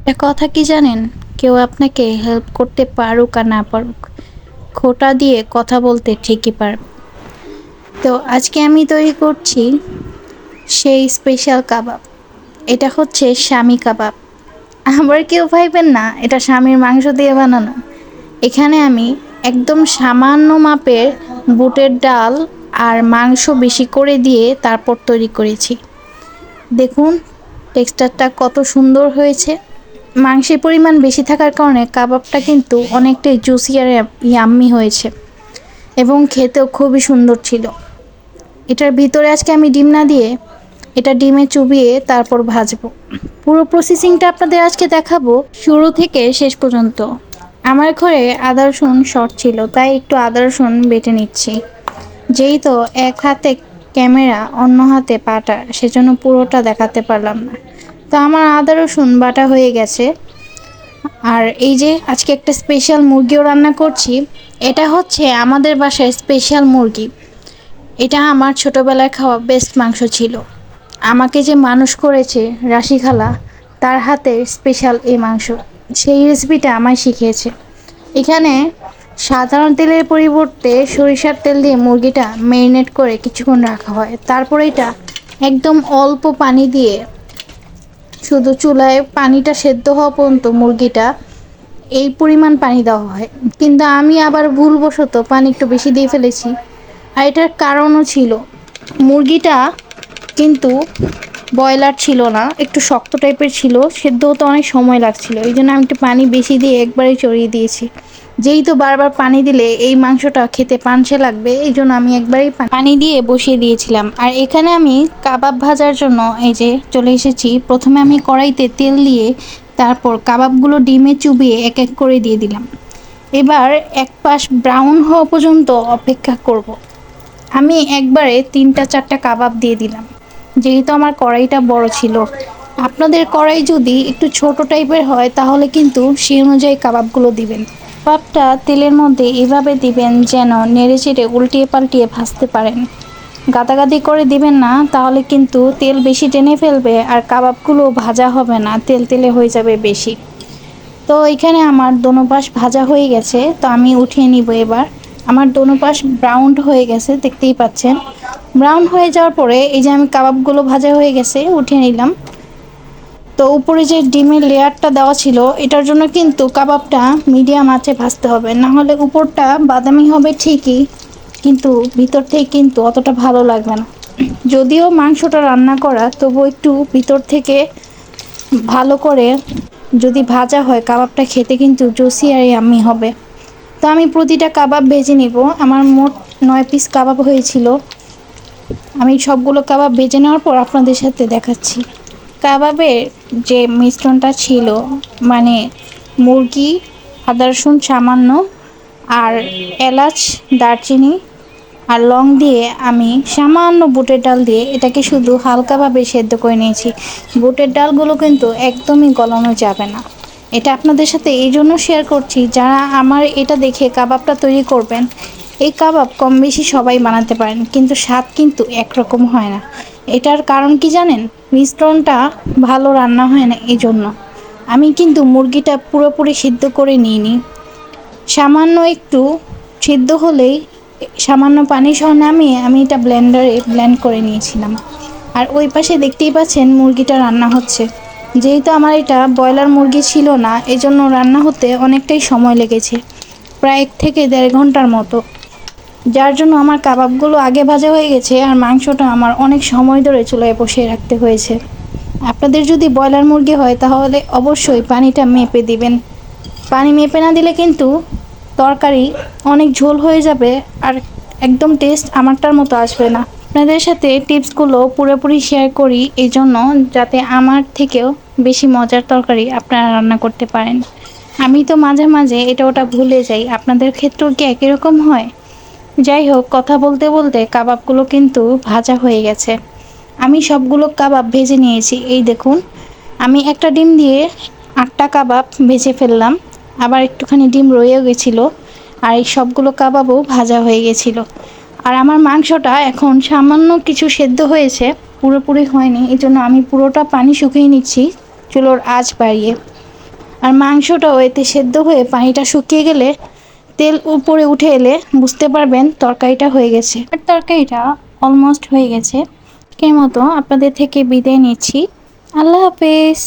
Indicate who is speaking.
Speaker 1: একটা কথা কি জানেন? কেউ আপনাকে হেল্প করতে পারুক আর না পারুক, খোটা দিয়ে কথা বলতে ঠিকই পারবে। তো আজকে আমি তৈরি করছি সেই স্পেশাল কাবাব। এটা হচ্ছে স্বামী কাবাব। আবার কেউ ভাইবেন না, এটা স্বামীর মাংস দিয়ে বানানো। এখানে আমি একদম সামান্য মাপের বুটের ডাল আর মাংস বেশি করে দিয়ে তারপর তৈরি করেছি। দেখুন টেক্সচারটা কত সুন্দর হয়েছে। মাংসের পরিমাণ বেশি থাকার কারণে কাবাবটা কিন্তু অনেকটাই জুসি আর ইয়াম্মি হয়েছে এবং খেতেও খুবই সুন্দর ছিল। এটার ভিতরে আজকে আমি ডিম না দিয়ে এটা ডিমে চুবিয়ে তারপর ভাজবো। পুরো প্রসেসিংটা আপনাদের আজকে দেখাবো শুরু থেকে শেষ পর্যন্ত। আমার ঘরে আদা রসুন শর্ট ছিল, তাই একটু আদা রসুন বেটে নিচ্ছি। যেই তো এক হাতে ক্যামেরা অন্য হাতে পাটা, সেজন্য পুরোটা দেখাতে পারলাম না। তো আমার আদা, রসুন বাটা হয়ে গেছে। আর এই যে আজকে একটা স্পেশাল মুরগিও রান্না করছি, এটা হচ্ছে আমাদের বাসায় স্পেশাল মুরগি। এটা আমার ছোটোবেলায় খাওয়া বেস্ট মাংস ছিল। আমাকে যে মানুষ করেছে রাশি খালা, তার হাতে স্পেশাল এই মাংস। সেই রেসিপিটা আমায় শিখিয়েছে। এখানে সাধারণ তেলের পরিবর্তে সরিষার তেল দিয়ে মুরগিটা ম্যারিনেট করে কিছুক্ষণ রাখা হয়। তারপর এটা একদম অল্প পানি দিয়ে শুধু চুলায় পানিটা সেদ্ধ হওয়া পর্যন্ত মুরগিটা এই পরিমাণ পানি দেওয়া হয়। কিন্তু আমি আবার ভুলবশত পানি একটু বেশি দিয়ে ফেলেছি। আর এটার কারণও ছিল, মুরগিটা কিন্তু ব্রয়লার ছিল না, একটু শক্ত টাইপের ছিল, সেদ্ধ হতে অনেক সময় লাগছিল। এই জন্য আমি একটু পানি বেশি দিয়ে একবারে চড়িয়ে দিয়েছি। যেই তো বারবার পানি দিলে এই মাংসটা খেতে পানসে লাগবে, এই জন্য আমি একবারেই পানি দিয়ে বসিয়ে দিয়েছিলাম। আর এখানে আমি কাবাব ভাজার জন্য এই যে চলে এসেছি, প্রথমে আমি কড়াইতে তেল দিয়ে তারপর কাবাবগুলো ডিমে চুবিয়ে এক এক করে দিয়ে দিলাম। এবার এক পাশ ব্রাউন হওয়া পর্যন্ত অপেক্ষা করব। আমি একবারে তিনটা চারটা কাবাব দিয়ে দিলাম। যেহেতু আমার কড়াইটা বড় ছিল। আপনাদের কড়াই যদি একটু ছোট টাইপের হয়, তাহলে কিন্তু সেই অনুযায়ী কাবাবগুলো দিবেন। কাবাবটা তেলের মধ্যে এভাবে দিবেন যেন নেড়ে চেড়ে উল্টিয়ে পাল্টিয়ে ভাজতে পারেন। গাদাগাদি করে দিবেন না, তাহলে কিন্তু তেল বেশি টেনে ফেলবে আর কাবাবগুলো ভাজা হবে না, তেল তেলে হয়ে যাবে বেশি। তো এখানে আমার দোনো পাশ ভাজা হয়ে গেছে, তো আমি উঠিয়ে নিব এবার। আমার দোনো পাশ ব্রাউন হয়ে গেছে, দেখতেই পাচ্ছেন। ব্রাউন হয়ে যাওয়ার পরে এই যে আমি কাবাবগুলো ভাজা হয়ে গেছে, উঠিয়ে নিলাম। তো উপরে যে ডিমের লেয়ারটা দেওয়া ছিল, এটার জন্য কিন্তু কাবাবটা মিডিয়াম আঁচে ভাজতে হবে। না হলে উপরটা বাদামি হবে ঠিকই, কিন্তু ভিতর থেকে কিন্তু অতটা ভালো লাগবে না। যদিও মাংসটা রান্না করা তবু একটু ভিতর থেকে ভালো করে যদি ভাজা হয়, কাবাবটা খেতে কিন্তু জোসি আর আমি হবে। তো আমি প্রতিটা কাবাব ভেজে নিব। আমার মোট নয় পিস কাবাব হয়েছিল। আমি সবগুলো কাবাব ভেজে নেওয়ার পর আপনাদের সাথে দেখাচ্ছি। কাবাবের যে মিশ্রণটা ছিল মানে মুরগি আদা রসুন সামান্য আর এলাচ, দারচিনি আর লং দিয়ে আমি সামান্য বুটের ডাল দিয়ে এটাকে শুধু হালকাভাবে সেদ্ধ করে নিয়েছি। বুটের ডালগুলো কিন্তু একদমই গলানো যাবে না। এটা আপনাদের সাথে এই জন্য শেয়ার করছি, যারা আমার এটা দেখে কাবাবটা তৈরি করবেন এই কাবাব কম বেশি সবাই বানাতে পারেন, কিন্তু স্বাদ কিন্তু একরকম হয় না। এটার কারণ কি জানেন? মিশ্রণটা ভালো রান্না হয় না এই জন্য আমি কিন্তু মুরগিটা পুরোপুরি সিদ্ধ করে নিইনি। সামান্য একটু সিদ্ধ হলেই সামান্য পানি সহ নামিয়ে আমি এটা ব্লেন্ডারে ব্লেন্ড করে নিয়েছিলাম। আর ওই পাশে দেখতেই পাচ্ছেন মুরগিটা রান্না হচ্ছে। যেহেতু আমার এটা ব্রয়লার মুরগি ছিল না, এজন্য রান্না হতে অনেকটাই সময় লেগেছে, প্রায় এক থেকে দেড় ঘণ্টার মতো। যার জন্য আমার কাবাবগুলো আগে ভাজা হয়ে গেছে আর মাংসটা আমার অনেক সময় ধরে চুলায় বসিয়ে রাখতে হয়েছে। আপনাদের যদি ব্রয়লার মুরগি হয় তাহলে অবশ্যই পানিটা মেপে দিবেন। পানি মেপে না দিলে কিন্তু তরকারি অনেক ঝোল হয়ে যাবে আর একদম টেস্ট আমারটার মতো আসবে না। আপনাদের সাথে টিপসগুলো পুরোপুরি শেয়ার করি এই জন্য যাতে আমার থেকেও বেশি মজার তরকারি আপনারা রান্না করতে পারেন। আমি তো মাঝে মাঝে এটা ওটা ভুলে যাই। আপনাদের ক্ষেত্রেও কি একই রকম হয়? যাই হোক কথা বলতে বলতে কাবাবগুলো কিন্তু ভাজা হয়ে গেছে। আমি সবগুলো কাবাব ভেজে নিয়েছি, এই দেখুন। আমি একটা ডিম দিয়ে আটটা কাবাব ভেজে ফেললাম, আবার একটুখানি ডিম রয়েও গেছিল, আর এই সবগুলো কাবাবও ভাজা হয়ে গেছিল। আর আমার মাংসটা এখন সামান্য কিছু সেদ্ধ হয়েছে, পুরোপুরি হয়নি এই জন্য আমি পুরোটা পানি শুকিয়ে নিচ্ছি, চুলোর আঁচ বাড়িয়ে। আর মাংসটাও এতে সেদ্ধ হয়ে পানিটা শুকিয়ে গেলে তেল উপরে উঠে এলে বুঝতে পারবেন তরকারিটা হয়ে গেছে। আর তরকারিটা অলমোস্ট হয়ে গেছে। কে মতো আপনাদের থেকে বিদায় নিচ্ছি। আল্লাহ হাফেজ।